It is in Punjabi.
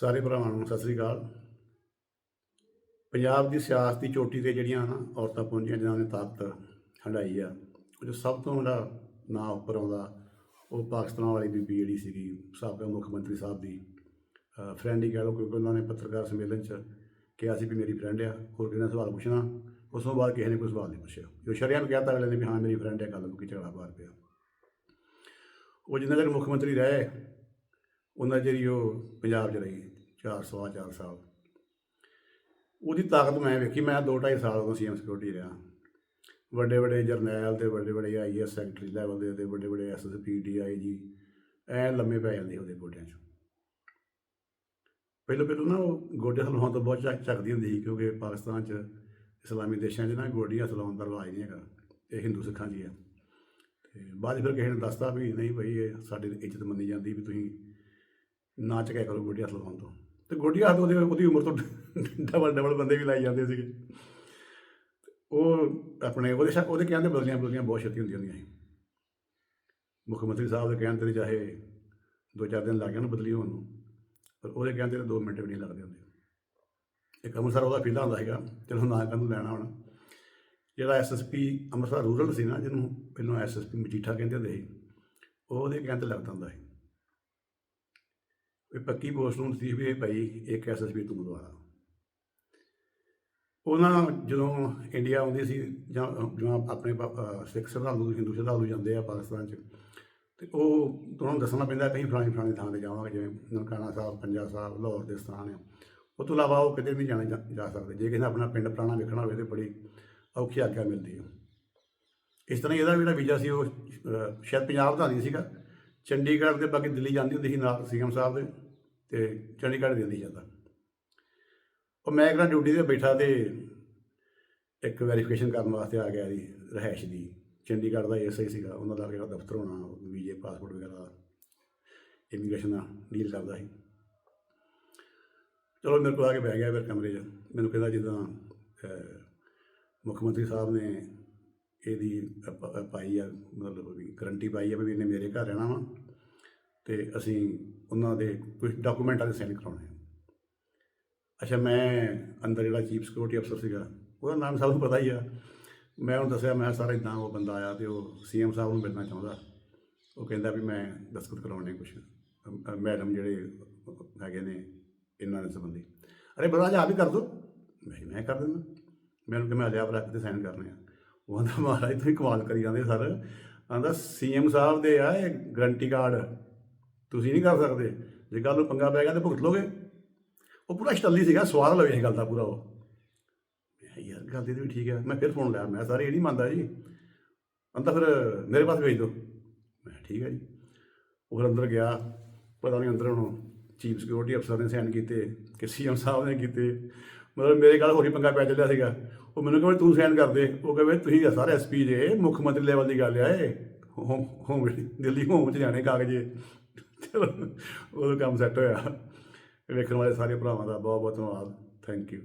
ਸਾਰੇ ਭਰਾਵਾਂ ਨੂੰ ਸਤਿ ਸ੍ਰੀ ਅਕਾਲ। ਪੰਜਾਬ ਦੀ ਸਿਆਸਤ ਦੀ ਚੋਟੀ ਤੇ ਜਿਹੜੀਆਂ ਨਾ ਔਰਤਾਂ ਪਹੁੰਚੀਆਂ, ਜਿਨ੍ਹਾਂ ਨੇ ਤਾਕਤ ਹੰਡਾਈ ਆ, ਉਹ 'ਚੋਂ ਸਭ ਤੋਂ ਵੱਡਾ ਨਾਂ ਉੱਪਰ ਆਉਂਦਾ, ਉਹ ਪਾਕਿਸਤਾਨ ਵਾਲੀ ਬੀਬੀ ਜਿਹੜੀ ਸੀਗੀ, ਸਾਬਕਾ ਮੁੱਖ ਮੰਤਰੀ ਸਾਹਿਬ ਦੀ ਫਰੈਂਡ ਹੀ ਕਹਿ ਲਓ, ਕਿਉਂਕਿ ਉਹਨਾਂ ਨੇ ਪੱਤਰਕਾਰ ਸੰਮੇਲਨ 'ਚ ਕਿਹਾ ਸੀ ਵੀ ਮੇਰੀ ਫਰੈਂਡ ਆ, ਹੋਰ ਕਿਸੇ ਨੇ ਸਵਾਲ ਪੁੱਛਣਾ, ਉਸ ਤੋਂ ਬਾਅਦ ਕਿਸੇ ਨੇ ਕੋਈ ਸਵਾਲ ਨਹੀਂ ਪੁੱਛਿਆ। ਜੋ ਸ਼ਰਿਆਮ ਕਹਿਤਾ ਅਗਲੇ ਨੇ ਵੀ ਹਾਂ, ਮੇਰੀ ਫਰੈਂਡ ਹੈ ਗੱਲ ਮੁੱਕੀ ਝਗੜਾ ਬਾਹਰ ਪਿਆ। ਉਹ ਜਿੰਨਾ ਚਿਰ ਮੁੱਖ ਮੰਤਰੀ ਰਹੇ ਉਹਨਾਂ ਜਿਹੜੀ ਉਹ ਪੰਜਾਬ 'ਚ ਰਹੀ, ਚਾਰ ਸਵਾ ਚਾਰ ਸਾਲ। ਉਹਦੀ ਤਾਕਤ ਮੈਂ ਵੇਖੀ, ਮੈਂ ਦੋ ਢਾਈ ਸਾਲ ਉਦੋਂ ਸੀਐਮ ਸਿਕਿਉਰਿਟੀ ਰਿਹਾ। ਵੱਡੇ ਵੱਡੇ ਜਰਨੈਲ ਤੇ ਵੱਡੇ ਵੱਡੇ ਆਈਐਸ ਸੈਕਟਰੀ ਲੈਵਲ ਦੇ ਤੇ ਵੱਡੇ ਵੱਡੇ ਐਸਐਸਪੀ ਡੀਆਈਜੀ ਐ ਲੰਮੇ ਪੈ ਜਾਂਦੇ ਉਹਦੇ ਗੋਡਿਆਂ 'ਚ। ਪਹਿਲਾਂ ਪਹਿਲਾਂ ਨਾ ਉਹ ਗੋਡੇ ਹਲਾਉਣ ਤੋਂ ਬਹੁਤ ਚੱਕ ਚੱਕਦੀ ਹੁੰਦੀ ਸੀ ਕਿਉਂਕਿ ਪਾਕਿਸਤਾਨ 'ਚ ਇਸਲਾਮੀ ਦੇਸ਼ਾਂ 'ਚ ਨਾ ਗੋਡੀਆਂ ਹਲਾਉਣ ਦਾ ਰਿਵਾਜ ਨਹੀਂ ਹੈਗਾ, ਇਹ ਹਿੰਦੂ ਸਿੱਖਾਂ 'ਚ ਹੀ। ਹੈ ਤੇ ਬਾਅਦ 'ਚ ਫਿਰ ਕਿਸੇ ਨੇ ਦੱਸਤਾ ਵੀ ਨਹੀਂ ਭਾਈ ਇਹ ਸਾਡੀ ਇੱਜ਼ਤ ਮੰਨੀ ਜਾਂਦੀ ਵੀ ਤੁਸੀਂ ਨਾ ਚੱਕਿਆ ਕਰੋ, ਗੋਡੀ ਹੱਥ ਲਗਾਉਣ ਤੋਂ। ਤੇ ਗੋਡੀ ਹੱਥ ਉਹਦੇ, ਉਹਦੀ ਉਮਰ ਤੋਂ ਡਬਲ ਡਬਲ ਬੰਦੇ ਵੀ ਲਾਈ ਜਾਂਦੇ ਸੀਗੇ। ਉਹ ਆਪਣੇ, ਉਹਦੇ ਸ਼ੱਕ ਉਹਦੇ ਕਹਿੰਦੇ ਬਦਲੀਆਂ ਬਦਲੀਆਂ ਬਹੁਤ ਛੇਤੀ ਹੁੰਦੀਆਂ ਹੁੰਦੀਆਂ ਸੀ। ਮੁੱਖ ਮੰਤਰੀ ਸਾਹਿਬ ਦੇ ਕਹਿਣ ਤੇ ਚਾਹੇ ਦੋ ਚਾਰ ਦਿਨ ਲੱਗ ਜਾਣ ਬਦਲੀ ਹੋਣ ਨੂੰ, ਪਰ ਉਹਦੇ ਕਹਿੰਦੇ ਤੇ 2 ਮਿੰਟ ਵੀ ਨਹੀਂ ਲੱਗਦੇ ਹੁੰਦੇ। ਇੱਕ ਅੰਮ੍ਰਿਤਸਰ ਉਹਦਾ ਫੀਲਾ ਹੁੰਦਾ ਸੀਗਾ, ਚਲੋ ਨਾ ਕੰਨ ਲੈਣਾ ਹੁਣ। ਜਿਹੜਾ ਐਸਐਸਪੀ ਅੰਮ੍ਰਿਤਸਰ ਰੂਰਲ ਸੀ ਨਾ, ਜਿਹਨੂੰ ਪਹਿਲਾਂ ਐਸਐਸਪੀ ਮਜੀਠਾ ਕਹਿੰਦੇ ਹੁੰਦੇ ਸੀ, ਉਹ ਉਹਦੇ ਕਹਿਣ ਤੇ ਲੱਗਦਾ ਹੁੰਦਾ ਸੀ। ਵੀ ਪੱਕੀ ਪੋਸਟ ਨੂੰ ਸੀ ਵੀ ਇਹ ਭਾਈ ਇੱਕ ਐਸਐਸਪੀ ਤੋਂ ਦੁਆਰਾ ਉਹਨਾਂ ਜਦੋਂ ਇੰਡੀਆ ਆਉਂਦੀ ਸੀ ਜਾਂ ਜਿਵੇਂ ਆਪਣੇ ਸਿੱਖ ਸ਼ਰਧਾਲੂ, ਹਿੰਦੂ ਸ਼ਰਧਾਲੂ ਜਾਂਦੇ ਆ ਪਾਕਿਸਤਾਨ 'ਚ, ਤੇ ਉਹ ਤੁਹਾਨੂੰ ਦੱਸਣਾ ਪੈਂਦਾ ਕਈ ਅਸੀਂ ਫਲਾਣੀ ਫਲਾਣੀ ਥਾਂ ਤੇ ਜਾਵਾਂਗੇ, ਜਿਵੇਂ ਨਨਕਾਣਾ ਸਾਹਿਬ, ਪੰਜਾ ਸਾਹਿਬ, ਲਾਹੌਰ ਦੇ ਸਥਾਨ ਆ। ਉਹ ਤੋਂ ਇਲਾਵਾ ਉਹ ਕਿਤੇ ਵੀ ਜਾਣੇ ਜਾ ਜਾ ਸਕਦੇ। ਜੇ ਕਿਸੇ ਨੇ ਆਪਣਾ ਪਿੰਡ ਪੁਰਾਣਾ ਵੇਖਣਾ ਹੋਵੇ ਤੇ ਬੜੀ ਔਖੀ ਆਗਿਆ ਮਿਲਦੀ ਹੈ ਇਸ ਤਰ੍ਹਾਂ ਹੀ ਇਹਦਾ ਜਿਹੜਾ ਵੀਜ਼ਾ ਸੀ ਉਹ ਸ਼ਾਇਦ ਪੰਜਾਬ ਦਾ ਨਹੀਂ ਸੀਗਾ। ਚੰਡੀਗੜ੍ਹ ਦੇ ਬਾਕੀ ਦਿੱਲੀ ਜਾਂਦੀ ਹੁੰਦੀ ਸੀ ਨਾਲ ਸੀਐਮ ਸਾਹਿਬ ਦੇ, ਤੇ ਚੰਡੀਗੜ੍ਹ ਦਿੱਲੀ ਜਾਂਦਾ। ਉਹ ਮੈਂ ਕਿਹੜਾ ਡਿਊਟੀ ਤੇ ਬੈਠਾ ਤੇ ਇੱਕ ਵੈਰੀਫਿਕੇਸ਼ਨ ਕਰਨ ਵਾਸਤੇ ਆ ਗਿਆ ਜੀ ਰਹਿائش ਦੀ। ਚੰਡੀਗੜ੍ਹ ਦਾ ਐਸਆਈ ਸੀਗਾ, ਉਹਨਾਂ ਦਾ ਜਿਹੜਾ ਦਫ਼ਤਰ ਹੋਣਾ, ਵੀਜ਼ੇ, ਪਾਸਪੋਰਟ ਵਗੈਰਾ ਇਮੀਗ੍ਰੇਸ਼ਨ ਦਾ, ਡੀਲ ਕਰਦਾ ਸੀ। ਚਲੋ ਮੇਰੇ ਕੋਲ ਆ ਕੇ ਬਹਿ ਗਿਆ ਫਿਰ ਕਮਰੇ 'ਚ। ਮੈਨੂੰ ਕਹਿੰਦਾ ਜਿੱਦਾਂ ਮੁੱਖ ਮੰਤਰੀ ਸਾਹਿਬ ਨੇ ਇਹਦੀ ਅ- ਪਾਈ ਆ ਮਤਲਬ ਵੀ ਗਰੰਟੀ ਪਾਈ ਆ ਵੀ ਇਹਨੇ ਮੇਰੇ ਘਰ ਰਹਿਣਾ ਵਾ ਤੇ ਅਸੀਂ ਉਹਨਾਂ ਦੇ ਕੁਝ ਡਾਕੂਮੈਂਟਾਂ ਦੇ ਸਾਈਨ ਕਰਾਉਣੇ ਆ। ਅੱਛਾ ਮੈਂ ਅੰਦਰ ਜਿਹੜਾ ਚੀਫ ਸਿਕਿਉਰਿਟੀ ਅਫਸਰ ਸੀਗਾ ਉਹਦਾ ਨਾਮ ਸਭ ਨੂੰ ਪਤਾ ਹੀ ਆ। ਮੈਂ ਉਹਨੂੰ ਦੱਸਿਆ ਮੈਂ ਕਿਹਾ ਸਰ ਇਦਾਂ ਉਹ ਬੰਦਾ ਆਇਆ ਤੇ ਉਹ ਸੀਐਮ ਸਾਹਿਬ ਨੂੰ ਮਿਲਣਾ ਚਾਹੁੰਦਾ। ਉਹ ਕਹਿੰਦਾ ਵੀ ਮੈਂ ਦਸਤਖਤ ਕਰਾਉਣੇ ਕੁਝ ਮੈਡਮ ਜਿਹੜੇ ਹੈਗੇ ਨੇ ਇਹਨਾਂ ਦੇ ਸੰਬੰਧੀ। ਅਰੇ ਬੜਾ ਜੀ ਆਪ ਹੀ ਕਰ ਦੋ। ਮੈਂ ਕਿਹਾ, ਮੈਂ ਕਰ ਦਿੰਦਾ। ਮੈਨੂੰ ਕਿ ਮੈਂ ਅਲਿਆ ਰੱਖ ਤੇ ਸਾਈਨ ਕਰਨੇ ਆ। ਉਹ ਕਹਿੰਦਾ ਮਹਾਰਾਜ ਤੁਸੀਂ ਕਮਾਲ ਕਰੀ ਜਾਂਦੇ ਸਰ। ਆਂਦਾ ਸੀਐਮ ਸਾਹਿਬ ਦੇ ਆ ਇਹ ਗਰੰਟੀ ਕਾਰਡ ਤੁਸੀਂ ਨਹੀਂ ਕਰ ਸਕਦੇ। ਜੇ ਗੱਲ ਨੂੰ ਪੰਗਾ ਪੈ ਗਿਆ ਤੇ ਭੁਗਤ ਲੋਗੇ। ਉਹ ਪੂਰਾ ਸਟੱਲੀ ਸੀਗਾ ਸਵਾਦ ਲਵੇ ਇਹ ਗੱਲ ਦਾ ਪੂਰਾ ਉਹ। ਮੈਂ ਯਾਰ, ਗੱਲ ਤੇ ਵੀ ਠੀਕ ਹੈ ਮੈਂ ਫਿਰ ਫੋਨ ਲਿਆ ਮੈਂ ਸਾਰੇ, ਇਹ ਨਹੀਂ ਮੰਨਦਾ ਜੀ। ਅੰਦਰ ਫਿਰ ਮੇਰੇ ਪਾਸ ਭੇਜ ਦਿਓ ਮੈਂ ਠੀਕ ਹੈ ਜੀ। ਉਹ ਫਿਰ ਅੰਦਰ ਗਿਆ। ਪਤਾ ਨਹੀਂ ਅੰਦਰ ਹੁਣ ਚੀਫ ਸਿਕਿਉਰਿਟੀ ਅਫਸਰ ਨੇ ਸਾਈਨ ਕੀਤੇ, ਕਿ ਸੀਐਮ ਸਾਹਿਬ ਨੇ ਕੀਤੇ। ਮਤਲਬ ਮੇਰੇ ਗੱਲ ਹੋਰੀ ਪੰਗਾ ਪੈ ਚੱਲਿਆ ਸੀਗਾ। ਉਹ ਮੈਨੂੰ ਕਹਿੰਦਾ, ਤੂੰ ਸਾਈਨ ਕਰ ਦੇ। ਉਹ ਕਹਿੰਦਾ, ਤੁਸੀਂ ਤਾਂ ਸਾਰੇ ਐਸਪੀ ਜੇ, ਮੁੱਖ ਮੰਤਰੀ ਲੈਵਲ ਦੀ ਗੱਲ ਆ ਇਹ। ਹੋਮ ਹੋਮ, ਦਿੱਲੀ ਹੋਮ ਚ ਜਾਣੇ ਕਾਗਜ਼ੇ ਚਲੋ ਉਹ ਕੰਮ ਸੈੱਟ ਹੋਇਆ। ਵੇਖਣ ਵਾਲੇ ਸਾਰੇ ਭਰਾਵਾਂ ਦਾ ਬਹੁਤ ਬਹੁਤ ਧੰਨਵਾਦ। Thank you